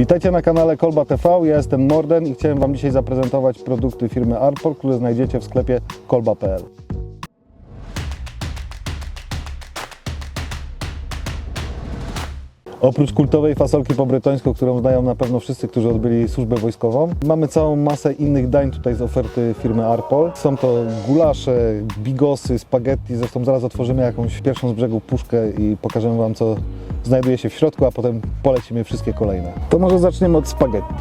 Witajcie na kanale Kolba TV, ja jestem Morden i chciałem Wam dzisiaj zaprezentować produkty firmy Arpor, które znajdziecie w sklepie kolba.pl. Oprócz kultowej fasolki po brytońsku, którą znają na pewno wszyscy, którzy odbyli służbę wojskową, mamy całą masę innych dań tutaj z oferty firmy Arpol. Są to gulasze, bigosy, spaghetti, zresztą zaraz otworzymy jakąś pierwszą z brzegu puszkę i pokażemy Wam, co znajduje się w środku, a potem polecimy wszystkie kolejne. To może zaczniemy od spaghetti.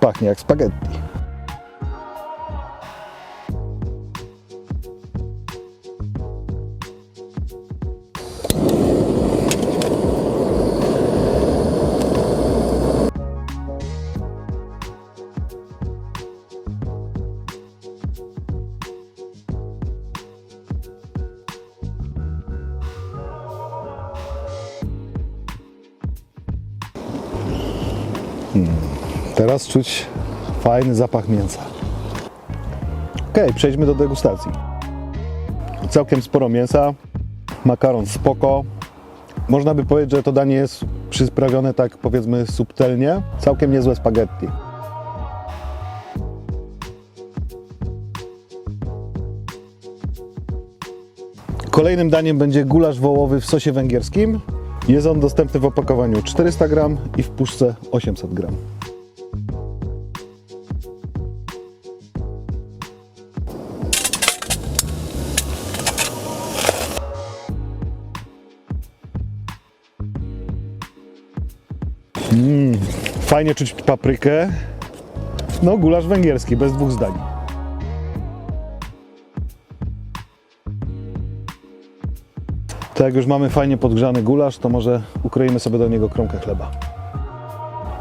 Pachnie jak spaghetti. Teraz czuć fajny zapach mięsa. Ok, przejdźmy do degustacji. Całkiem sporo mięsa, makaron spoko. Można by powiedzieć, że to danie jest przyprawione tak powiedzmy subtelnie. Całkiem niezłe spaghetti. Kolejnym daniem będzie gulasz wołowy w sosie węgierskim. Jest on dostępny w opakowaniu 400 gram i w puszce 800 gram. Fajnie czuć paprykę. No, gulasz węgierski, bez dwóch zdań. Tak jak już mamy fajnie podgrzany gulasz, to może ukroimy sobie do niego kromkę chleba.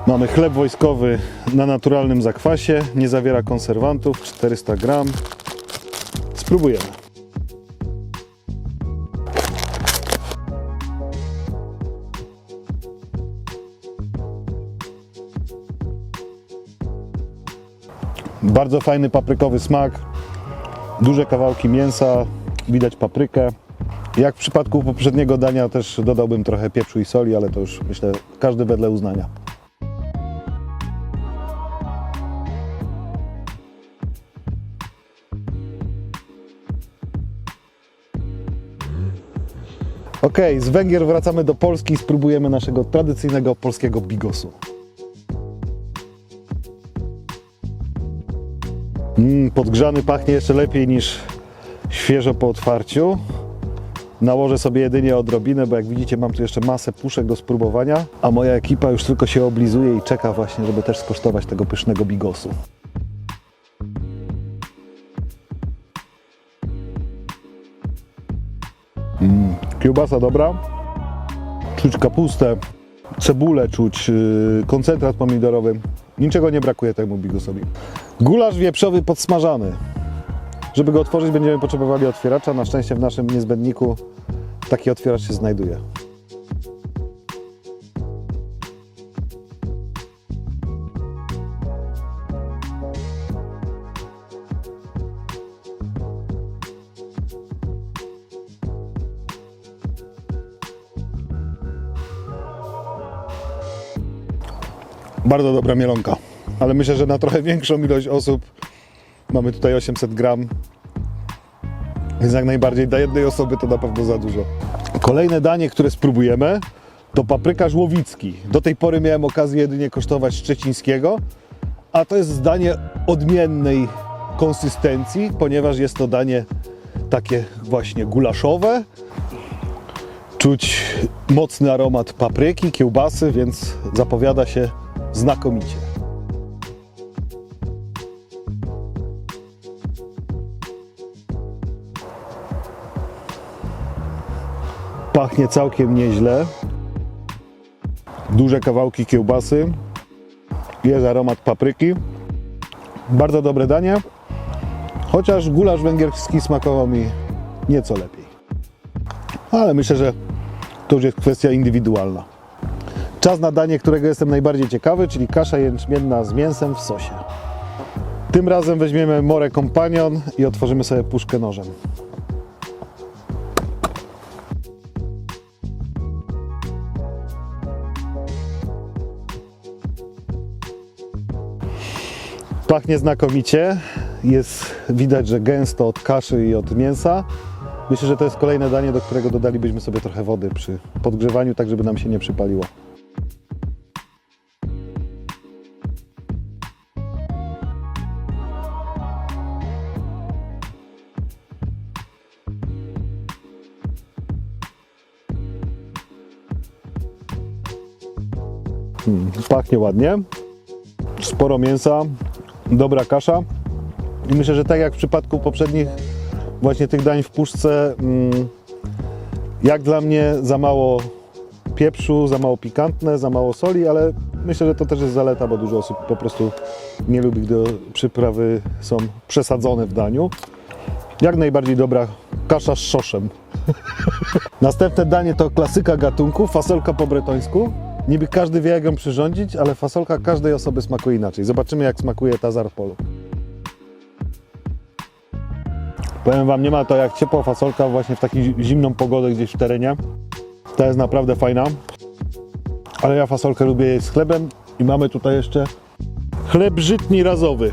Mamy chleb wojskowy na naturalnym zakwasie, nie zawiera konserwantów, 400 gram. Spróbujemy. Bardzo fajny paprykowy smak, duże kawałki mięsa, widać paprykę. Jak w przypadku poprzedniego dania też dodałbym trochę pieprzu i soli, ale to już myślę każdy wedle uznania. Ok, z Węgier wracamy do Polski i spróbujemy naszego tradycyjnego polskiego bigosu. Mm, podgrzany pachnie jeszcze lepiej niż świeżo po otwarciu. Nałożę sobie jedynie odrobinę, bo jak widzicie mam tu jeszcze masę puszek do spróbowania, a moja ekipa już tylko się oblizuje i czeka właśnie, żeby też skosztować tego pysznego bigosu. Mm, kiełbasa dobra, czuć kapustę, cebulę czuć, yy, koncentrat pomidorowy. Niczego nie brakuje temu bigosowi. Gulasz wieprzowy podsmażany. Żeby go otworzyć, będziemy potrzebowali otwieracza. Na szczęście w naszym niezbędniku taki otwieracz się znajduje. Bardzo dobra mielonka, ale myślę, że na trochę większą ilość osób mamy tutaj 800 gram. Więc jak najbardziej dla jednej osoby to na pewno za dużo. Kolejne danie, które spróbujemy, to paprykarz łowicki. Do tej pory miałem okazję jedynie kosztować szczecińskiego, a to jest danie odmiennej konsystencji, ponieważ jest to danie takie właśnie gulaszowe. Czuć mocny aromat papryki, kiełbasy, więc zapowiada się znakomicie. Pachnie całkiem nieźle. Duże kawałki kiełbasy. Jest aromat papryki. Bardzo dobre danie. Chociaż gulasz węgierski smakował mi nieco lepiej. Ale myślę, że to już jest kwestia indywidualna. Czas na danie, którego jestem najbardziej ciekawy, czyli kasza jęczmienna z mięsem w sosie. Tym razem weźmiemy More Companion i otworzymy sobie puszkę nożem. Pachnie znakomicie. Jest widać, że gęsto od kaszy i od mięsa. Myślę, że to jest kolejne danie, do którego dodalibyśmy sobie trochę wody przy podgrzewaniu, tak żeby nam się nie przypaliło. Hmm, pachnie ładnie. Sporo mięsa, dobra kasza. I myślę, że tak jak w przypadku poprzednich właśnie tych dań w puszce, mm, jak dla mnie za mało pieprzu, za mało pikantne, za mało soli, ale myślę, że to też jest zaleta, bo dużo osób po prostu nie lubi, gdy przyprawy są przesadzone w daniu. Jak najbardziej dobra kasza z szoszem. Następne danie to klasyka gatunku, fasolka po bretońsku. Niby każdy wie jak ją przyrządzić, ale fasolka każdej osoby smakuje inaczej. Zobaczymy jak smakuje tazar w polu. Powiem Wam, nie ma to jak ciepła fasolka właśnie w taką zimną pogodę gdzieś w terenie. Ta jest naprawdę fajna. Ale ja fasolkę lubię jeść z chlebem i mamy tutaj jeszcze chleb żytni razowy.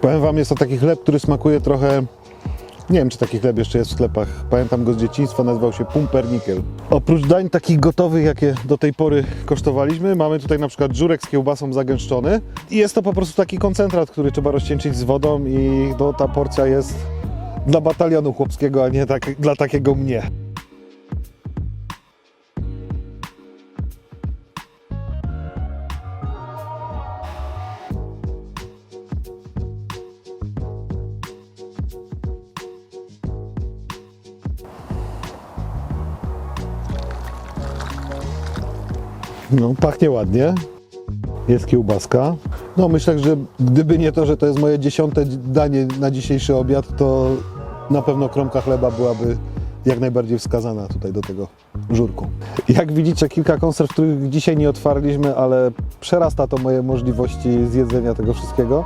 Powiem Wam, jest to taki chleb, który smakuje trochę... Nie wiem, czy taki chleb jeszcze jest w sklepach. Pamiętam go z dzieciństwa, nazywał się pumpernickel. Oprócz dań takich gotowych, jakie do tej pory kosztowaliśmy, mamy tutaj na przykład żurek z kiełbasą zagęszczony. I jest to po prostu taki koncentrat, który trzeba rozcieńczyć z wodą i no, ta porcja jest dla batalionu chłopskiego, a nie tak, dla takiego mnie. No, pachnie ładnie. Jest kiełbaska. No, myślę, że gdyby nie to, że to jest moje dziesiąte danie na dzisiejszy obiad, to na pewno kromka chleba byłaby jak najbardziej wskazana tutaj do tego żurku. Jak widzicie, kilka konserw, których dzisiaj nie otwarliśmy, ale przerasta to moje możliwości zjedzenia tego wszystkiego.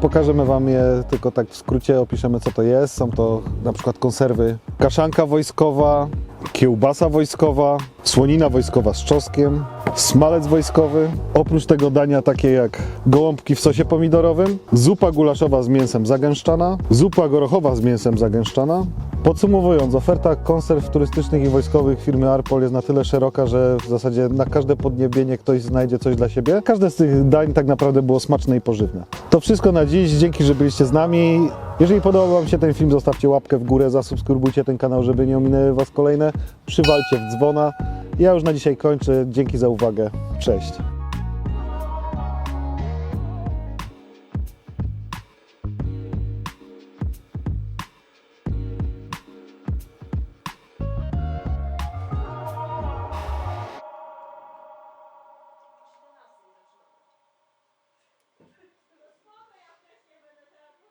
Pokażemy Wam je tylko tak w skrócie, opiszemy co to jest. Są to na przykład konserwy kaszanka wojskowa, kiełbasa wojskowa, słonina wojskowa z czosnkiem, smalec wojskowy. Oprócz tego dania takie jak gołąbki w sosie pomidorowym, zupa gulaszowa z mięsem zagęszczana, zupa gorochowa z mięsem zagęszczana. Podsumowując, oferta konserw turystycznych i wojskowych firmy Arpol jest na tyle szeroka, że w zasadzie na każde podniebienie ktoś znajdzie coś dla siebie. Każde z tych dań tak naprawdę było smaczne i pożywne. To wszystko na dziś. Dzięki, że byliście z nami. Jeżeli podobał Wam się ten film, zostawcie łapkę w górę, zasubskrybujcie ten kanał, żeby nie ominęły Was kolejne. Przywalcie w dzwona. Ja już na dzisiaj kończę. Dzięki za uwagę. Cześć.